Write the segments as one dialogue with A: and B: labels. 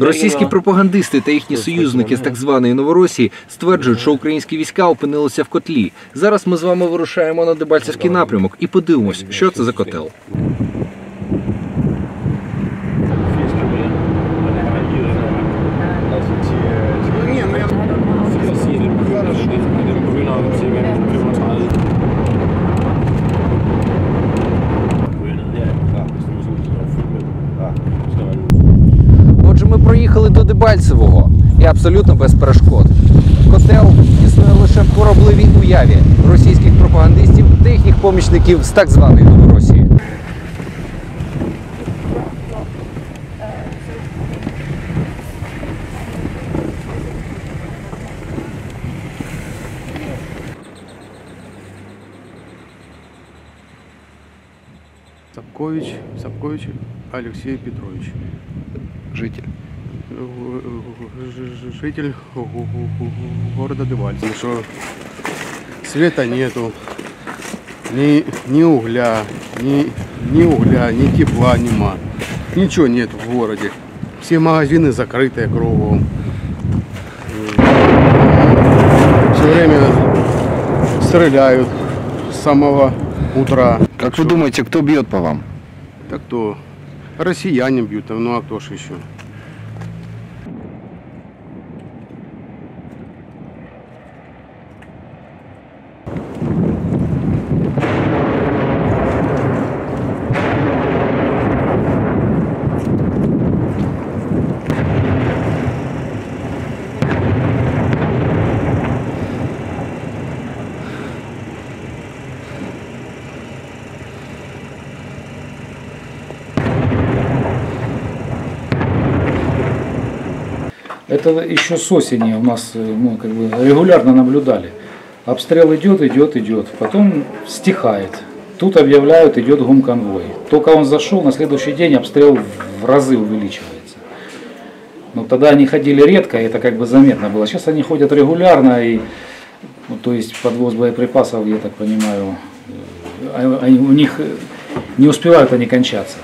A: Російські пропагандисти та їхні союзники з так званої Новоросії стверджують, що українські війська опинилися в котлі. Зараз ми з вами вирушаємо на Дебальцевський напрямок і подивимось, що це за котел. Проїхали до Дебальцевого і абсолютно без перешкод. Котел існує лише в корабливій уяві російських пропагандистів та їхніх помічників з так званої Новоросії.
B: Сапкович, Сапкович Алексей Петрович.
A: Житель.
B: Житель го- го- го- города Дебальцево. Что света нету, ни, ни угля, ни, ни угля, ни тепла, нема. Ничего нет в городе. Все магазины закрыты кругом. Все время стреляют с самого утра.
A: Как вы думаете, кто бьет по вам?
B: Так кто? Россияне бьют, ну а кто ж еще?
C: Это еще с осени у нас э, мы как бы регулярно наблюдали. Обстрел идет, идет, идет, потом стихает. Тут объявляют, идет гумконвой. Только он зашел, на следующий день обстрел в разы увеличивается. Но тогда они ходили редко, и это как бы заметно было. Сейчас они ходят регулярно, и, ну, то есть подвоз боеприпасов, я так понимаю, э, а- у них э, не успевают они кончаться.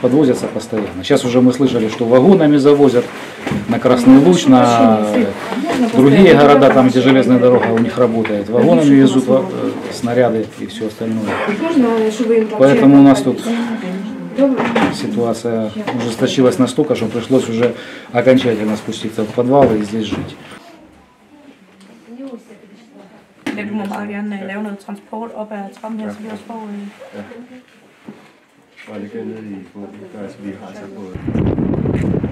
C: Подвозятся постоянно. Сейчас уже мы слышали, что вагонами завозят на Красный Луч, на э, другие города, там, где железная дорога у них работает. Вагонами везут э, снаряды и все остальное. Поэтому у нас тут ситуация ужесточилась настолько, что пришлось уже окончательно спуститься в подвал и здесь жить.
D: Ja, du må meget gerne øh, lave noget transport op ad trappen her, så vi også får...
E: Og det gør ned i bunden, gør, så vi har så både.